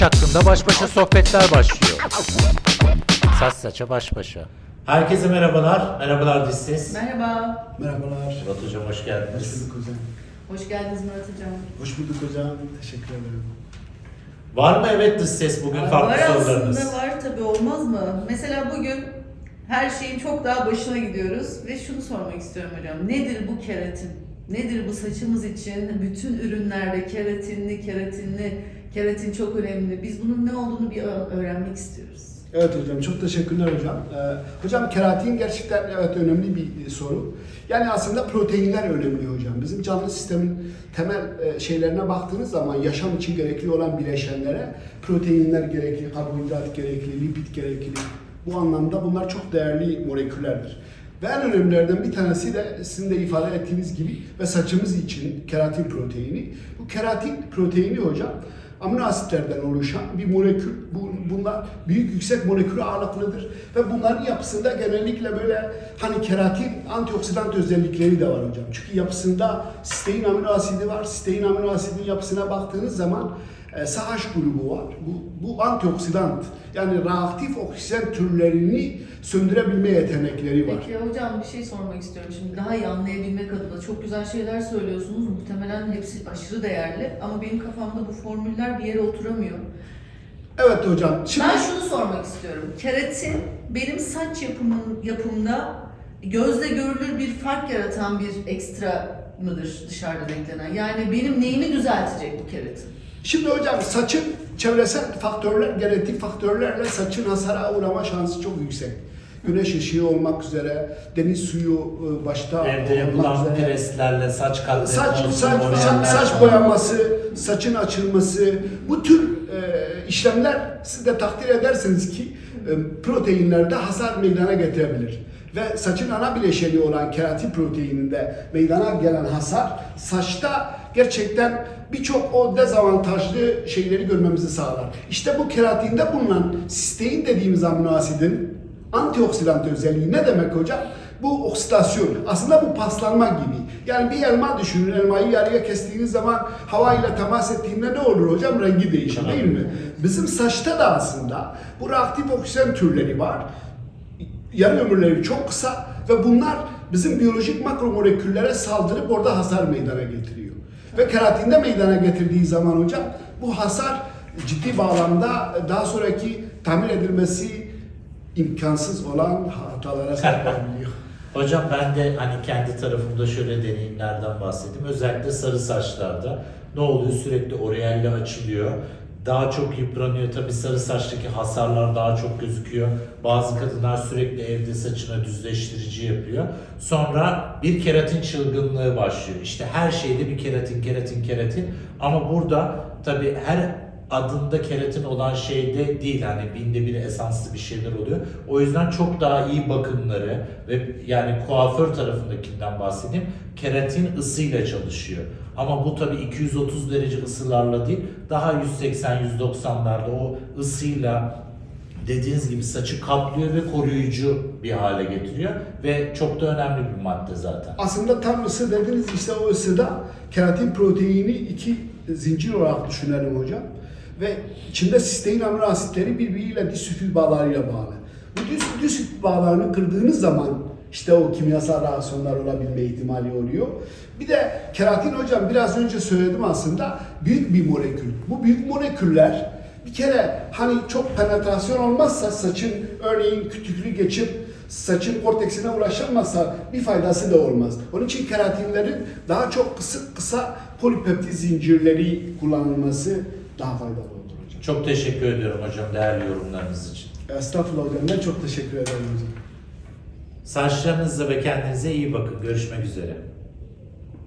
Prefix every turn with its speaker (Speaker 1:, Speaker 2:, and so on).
Speaker 1: Saç hakkında baş başa sohbetler başlıyor. Saç saça baş başa.
Speaker 2: Herkese merhabalar. Merhabalar Ses.
Speaker 3: Merhaba.
Speaker 4: Merhabalar.
Speaker 2: Murat Hocam hoş
Speaker 4: Hoş
Speaker 2: geldiniz.
Speaker 4: bulduk hocam.
Speaker 3: Hoş geldiniz Murat Hocam.
Speaker 4: Hoş bulduk hocam. Teşekkür ederim.
Speaker 2: Var mı evet Dış Ses bugün
Speaker 3: Var
Speaker 2: farklı sorularınız?
Speaker 3: aslında var tabii olmaz mı? Mesela bugün her şeyin çok daha başına gidiyoruz ve şunu sormak istiyorum hocam. Nedir bu keratin? Nedir bu saçımız için? Bütün ürünlerde keratinli, keratinli, keratin çok önemli. Biz bunun ne olduğunu bir öğrenmek istiyoruz.
Speaker 4: Evet hocam çok teşekkürler hocam. Ee, hocam keratin gerçekten evet önemli bir soru. Yani aslında proteinler önemli hocam. Bizim canlı sistemin temel e, şeylerine baktığınız zaman yaşam için gerekli olan bileşenlere proteinler gerekli, karbonhidrat gerekli, lipid gerekli. Bu anlamda bunlar çok değerli moleküllerdir. Ve en önemlilerden bir tanesi de sizin de ifade ettiğiniz gibi ve saçımız için keratin proteini. Bu keratin proteini hocam amino asitlerden oluşan bir molekül. Bu, bunlar büyük yüksek molekül ağırlıklıdır ve bunların yapısında genellikle böyle hani keratin antioksidan özellikleri de var hocam. Çünkü yapısında sistein amino asidi var. Sistein amino asidin yapısına baktığınız zaman e, grubu var. Bu, bu antioksidant yani reaktif oksijen türlerini söndürebilme yetenekleri var.
Speaker 3: Peki hocam bir şey sormak istiyorum şimdi daha iyi anlayabilmek adına. Çok güzel şeyler söylüyorsunuz. Muhtemelen hepsi aşırı değerli ama benim kafamda bu formüller bir yere oturamıyor.
Speaker 4: Evet hocam. Şimdi
Speaker 3: Ben şunu sormak istiyorum. Keratin benim saç yapımın yapımda gözle görülür bir fark yaratan bir ekstra mıdır dışarıdan eklenen? Yani benim neyimi düzeltecek bu keratin?
Speaker 4: Şimdi hocam saçın çevresel faktörler, genetik faktörlerle saçın hasara uğrama şansı çok yüksek. Güneş ışığı olmak üzere, deniz suyu e, başta
Speaker 2: Evde yapılan preslerle saç katletme
Speaker 4: Saç, saç, saç, saç boyanması, saçın açılması, bu tür e, işlemler siz de takdir edersiniz ki e, proteinlerde hasar meydana getirebilir. Ve saçın ana bileşeni olan keratin proteininde meydana gelen hasar saçta gerçekten birçok o dezavantajlı şeyleri görmemizi sağlar. İşte bu keratinde bulunan sistein dediğimiz amino asidin antioksidan özelliği ne demek hocam? Bu oksidasyon. Aslında bu paslanma gibi. Yani bir elma düşünün. Elmayı yarıya kestiğiniz zaman hava ile temas ettiğinde ne olur hocam? Rengi değişir değil mi? Bizim saçta da aslında bu reaktif oksijen türleri var. Yarı ömürleri çok kısa ve bunlar bizim biyolojik makromoleküllere saldırıp orada hasar meydana getiriyor. Ve keratinde meydana getirdiği zaman hocam bu hasar ciddi bağlamda daha sonraki tamir edilmesi imkansız olan hatalara sebep olabiliyor.
Speaker 2: Hocam ben de hani kendi tarafımda şöyle deneyimlerden bahsedeyim. Özellikle sarı saçlarda ne oluyor? Sürekli oryalle açılıyor. Daha çok yıpranıyor. Tabii sarı saçtaki hasarlar daha çok gözüküyor. Bazı kadınlar sürekli evde saçına düzleştirici yapıyor. Sonra bir keratin çılgınlığı başlıyor. İşte her şeyde bir keratin, keratin, keratin. Ama burada tabii her adında keratin olan şeyde değil hani binde bir esanslı bir şeyler oluyor. O yüzden çok daha iyi bakımları ve yani kuaför tarafındakinden bahsedeyim. Keratin ısıyla çalışıyor. Ama bu tabii 230 derece ısılarla değil, daha 180-190'larda o ısıyla dediğiniz gibi saçı kaplıyor ve koruyucu bir hale getiriyor ve çok da önemli bir madde zaten.
Speaker 4: Aslında tam ısı dediniz işte o ısıda keratin proteini iki zincir olarak düşünelim hocam. Ve içinde sistein amino asitleri birbiriyle disülfit bağlarıyla bağlı. Bu dis- disülfit bağlarını kırdığınız zaman işte o kimyasal reaksiyonlar olabilme ihtimali oluyor. Bir de keratin hocam biraz önce söyledim aslında büyük bir molekül. Bu büyük moleküller bir kere hani çok penetrasyon olmazsa saçın örneğin kütüklü geçip saçın korteksine ulaşamazsa bir faydası da olmaz. Onun için keratinlerin daha çok kısa kısa polipeptit zincirleri kullanılması daha faydalı olur hocam.
Speaker 2: Çok teşekkür ediyorum hocam değerli yorumlarınız için.
Speaker 4: Estağfurullah hocam ben çok teşekkür ederim hocam.
Speaker 2: Saçlarınıza ve kendinize iyi bakın. Görüşmek üzere.